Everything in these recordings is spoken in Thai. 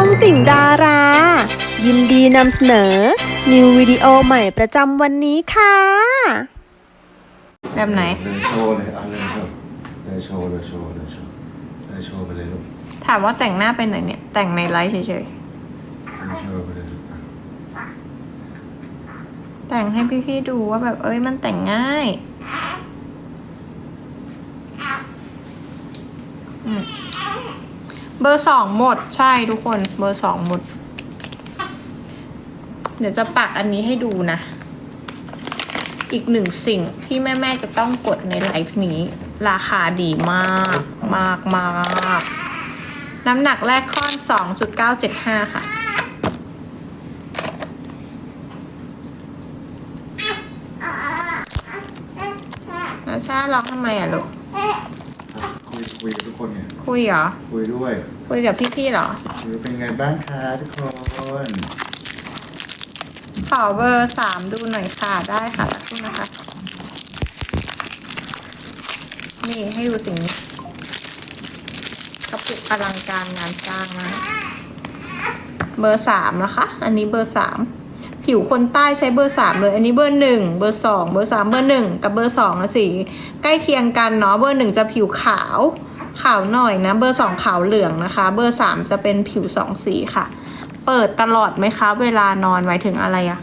องติ่งดารา ยินดีนำเสนอ นิววิดีโอใหม่ประจำวันนี้ค่ะ แบบไหนเลยโชว์เลยเอาเลยโชว์เลยโชว์เลยโชว์เลยโชว์เลยโชว์ไปเลยลูกถามว่าแต่งหน้าเป็นไหนเนี่ย แต่งในไลฟ์เฉยเลยโชว์ไปเลยลูกอะๆ แต่งให้พี่ๆดูว่าแบบเอ้ยมันแต่งง่ายอืม เบอร์สองหมดใช่ทุกคนเบอร์สองหมด เดี๋ยวจะปักอันนี้ให้ดูนะ อีกหนึ่งสิ่งที่แม่ ๆ จะต้องกดในไลฟ์นี้ ราคาดีมาก มากมากน้ำหนักแรกค่อน 2.975 ค่ะ นาชาร้องทำไมอะลูก อะคุยคุยกับทุก คนเนี่ยคุยเหรอ คุยด้วยคุยกับพี่ๆเหรอ คุยเป็นไงบ้างคะทุกคนขอเบอร์สามดูหน่อยค่ะได้ค่ะสักครู่นะคะ นี่ให้ดูสิ่งนี้กระปุกอลังการงานจ้างมากเบอร์สามนะคะ อันนี้เบอร์สามผิวคนใต้ใช้เบอร์สามเลย อันนี้เบอร์หนึ่งเบอร์สองเบอร์สามเบอร์หนึ่งกับเบอร์สองอะสีใกล้เคียงกันเนาะเบอร์หนึ่งจะผิวขาว ขาวหน่อยนะ เบอร์สองขาวเหลืองนะคะ เบอร์สามจะเป็นผิวสองสีค่ะ เปิดตลอดไหมคะ เวลานอนไว้ถึงอะไรอะ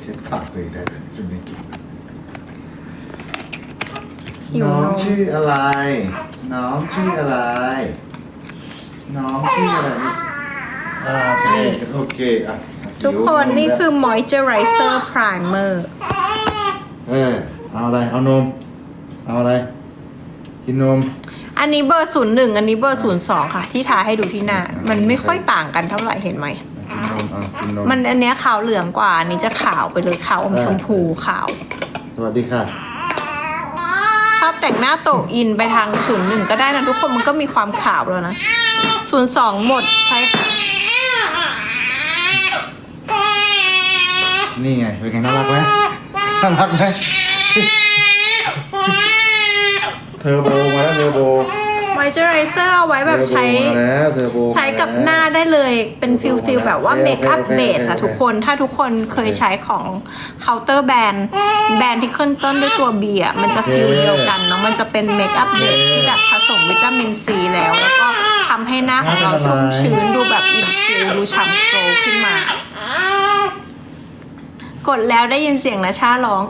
เช็ดปากตัวเองได้เลยจนไม่กินหิวน้องนมชื่ออะไร น้องชื่ออะไร น้องชื่ออะไรอ่าโอเคโอเคอะทุกคนนี่คือ moisturizer primer เออเอาอะไร เอานม เอาอะไร กินนม อันนี้เบอร์ศูนย์หนึ่งอันนี้เบอร์ศูนย์สองค่ะ ที่ทาให้ดูที่หน้า มันไม่ค่อยต่างกันเท่าไหร่เห็นไหมกินนมอะกินนมมันอันเนี้ยขาวเหลืองกว่าอันนี้จะขาวไปเลยขาวอมชมพูขาว สวัสดีค่ะ ชอบแต่งหน้าโตอินไปทางศูนย์หนึ่งก็ได้นะทุกคนมันก็มีความขาวแล้วนะศูนย์สองหมดใช่ค่ะ นี่ไงเป็นไงน่ารักไหมน่ารักไหม เทอร์โบมาแล้วเทอร์โบ moisturizer เอาไว้แบบใช้ เทอร์โบมาแล้วเทอร์โบใช้กับหน้าได้เลยเป็นฟิลฟิลแบบว่าโอเคเมคอัพโอเคเบสอะโอเคทุกคนถ้าทุกคนเคยใช้ของเคาน์เตอร์แบรนด์แบรนด์ที่ขึ้นต้นด้วยตัว B อะมันจะฟิลเดียวกันเนาะมันจะเป็นเมคอัพเบสที่แบบผสมวิตามินซีแล้ว แล้วก็ทำให้หน้าของเราชุ่มชื้นดูแบบอิ่มฟิลดูฉ่ำโกลว์ขึ้นมา กดแล้วได้ยินเสียงนะชาร้อง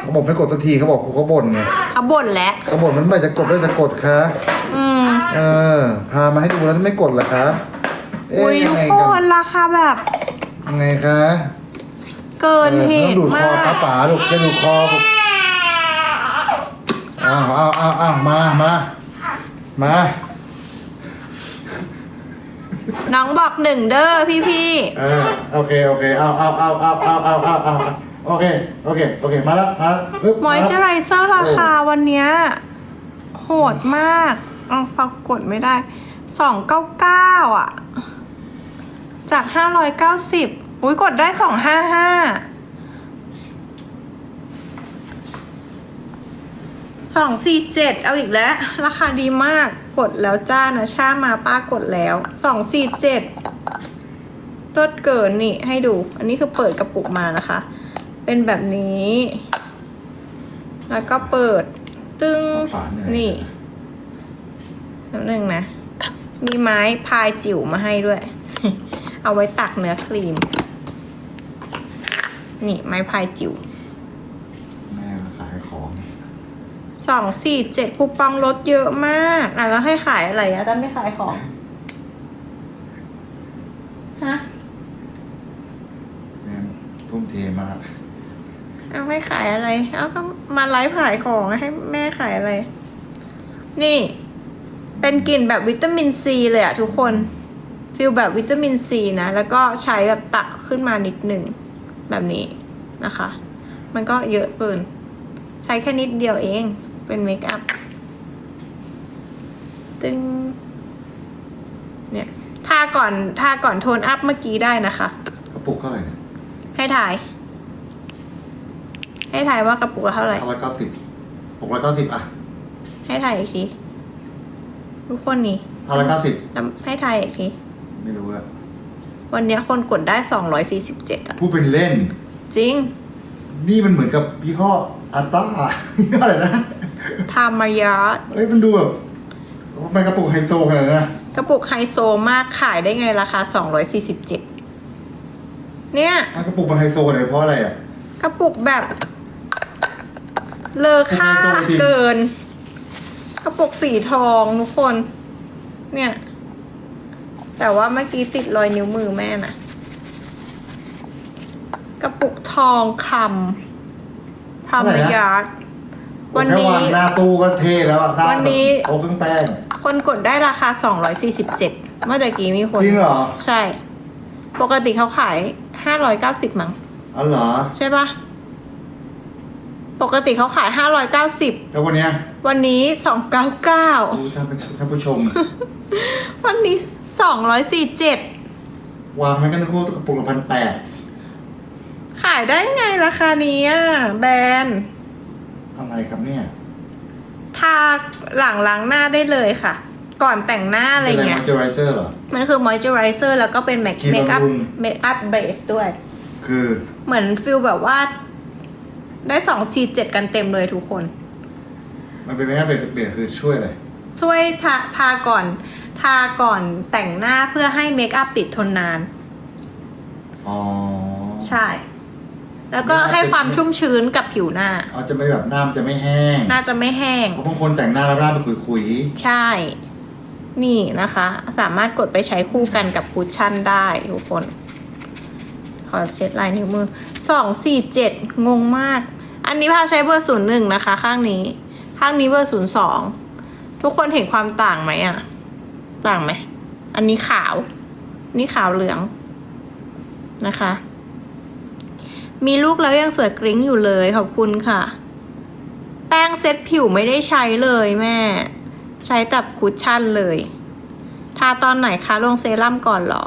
เขาบอกไม่กดสักทีเขาบอกเขาบ่นไงเขาบ่นแล้วเขาบ่นมันไม่จะกดไม่จะกดคะอืมเออ พามาให้ดูแล้วไม่กดเหรอคะเอ๊ะอุ้ยยัทุงกไงคกันราคาแบบ ยังไงคะเกินเหต้องตุดูดคมาอกป้าป๋าลูกจะดูดคอลูกอ้าวอ้าวอ้าวอ้าวมามามาน้องบอกหนึ่งเด้อพี่พี่ๆเออโอเคโอเคเอาเอาเอาเอาเอาเอาเอาเอา โอเค โอเค โอเค มาแล้ว มาแล้วปึ๊บมอยเจอไรเซอร์ราคาโอ้วันเนี้ยโหดมากเอาปรากฏไม่ได้สองเก้าเก้าอะ จากห้าร้อยเก้าสิบอุ้ยกดได้สองห้าห้าสองสี่เจ็ดเอาอีกแล้ว ราคาดีมากกดแล้วจ้านะชามาป้ากดแล้วสองสี่เจ็ดลดเกินนี่ให้ดู อันนี้คือเปิดกระปุกมานะคะ เป็นแบบนี้ แล้วก็เปิด ตึ้งป๋าเหนื่อยนี่น้ำหนึ่งนะ มีไม้พายจิ๋วมาให้ด้วย เอาไว้ตักเนื้อครีม นี่ไม้พายจิ๋วแม่มาขายของสองสี่เจ็ดคูปองลดเยอะมาก อะแล้วให้ขายอะไรอะตั้นไม่ขายของ ฮะแม่ทุ่มเทมาก เอาให้ขายอะไร เอาก็มาไลฟ์ขายของให้แม่ขายอะไร นี่ เป็นกลิ่นแบบวิตามินซีเลยอะทุกคนฟิลแบบวิตามินซีนะ แล้วก็ใช้แบบตักขึ้นมานิดหนึ่งแบบนี้นะคะ มันก็เยอะเกิน ใช้แค่นิดเดียวเองเป็นเมคอัพตึงเนี่ยทาก่อนทาก่อนโทนอัพเมื่อกี้ได้นะคะ กระปุกเท่าไหร่เนี่ยให้ถ่าย ให้ถ่ายว่ากระปุกละเท่าไหร่ร้อยเก้าสิบหกร้อยเก้าสิบอะ ให้ถ่ายอีกทีทุกคนนี่ห้าร้อยเก้าสิบแล้วให้ทายอีกที ไม่รู้อะวันเนี้ยคนกดได้247อะพูดเป็นเล่น จริง นี่มันเหมือนกับยี่ห้ออัลต้ายี่ห้ออะไรนะพามายาร์ดเอ้ยมันดูแบบมันกระปุกไฮโซขนาดนั้นนะกระปุกไฮโซมากขายได้ไงราคา247เนี่ยมันกระปุกมันไฮโซขนาดนั้นเพราะอะไรอะ กระปุกแบบ เลอค่าไฮโซจริงเกิน กระปุกสีทองทุกคน เนี่ย แต่ว่าเมื่อกี้ติดรอยนิ้วมือแม่น่ะกระปุกทองคำพามายาร์ดวันแค่นี้วางหน้าตู้ก็เท่แล้วอะหน้าวันนี้โอ้เครื่องแป้ง คนกดได้ราคา 247 เมื่อตะกี้มีคนจริงเหรอ ใช่ ปกติเขาขาย 590 มั้งอ๋อเหรอ ใช่ปะ ปกติเขาขาย 590 แล้ววันเนี้ยวันนี้299ดูท่านผู้ท่านผู้ชม วันนี้ 247 วางไว้กันทุกกระปุกละพันแปดขายได้ไงราคานี้อะแบรนด์อะไรครับเนี่ยทาหลังล้างหน้าได้เลยค่ะ ก่อนแต่งหน้าอะไรเป็นอะไรเงี้มอยเจอไรเซอร์เหรอ มันคือ moisturizer แล้วก็เป็นเมคครีมเมคอัพบำรุง เมคอัพเบสด้วย คือ เหมือนฟิลแบบว่า ได้สองฉีดเจ็ดกันเต็มเลยทุกคน มันเป็นไม่ได้เป็นเบียคือช่วยอะไรช่วยทาทาก่อน ทาก่อนแต่งหน้าเพื่อให้เมคอัพติดทนนาน อ๋อ ใช่ แล้วก็ให้ความชุ่มชื้นกับผิวหน้าเอาจะไม่แบบหน้ามันจะไม่แห้งน่าจะไม่แห้ง เพราะบางคนแต่งหน้าแล้วหน้าไปขุยใช่ นี่นะคะ สามารถกดไปใช้คู่กันกับคุชชั่นได้ทุกคน ขอเช็ดลายนิ้วมือสองสี่เจ็ดงงมาก อันนี้พาใช้เบอร์ศูนย์หนึ่งนะคะ ข้างนี้ ข้างนี้เบอร์ศูนย์สองทุกคนเห็นความต่างไหมอะต่างไหม อันนี้ขาว นี่ขาวเหลืองนะคะ มีลูกแล้วยังสวยกริ้งอยู่เลยขอบคุณค่ะ แป้งเซ็ตผิวไม่ได้ใช้เลยแม่ ใช้แต่คุชชั่นเลย ทาตอนไหนคะลงเซรั่มก่อนเหรอ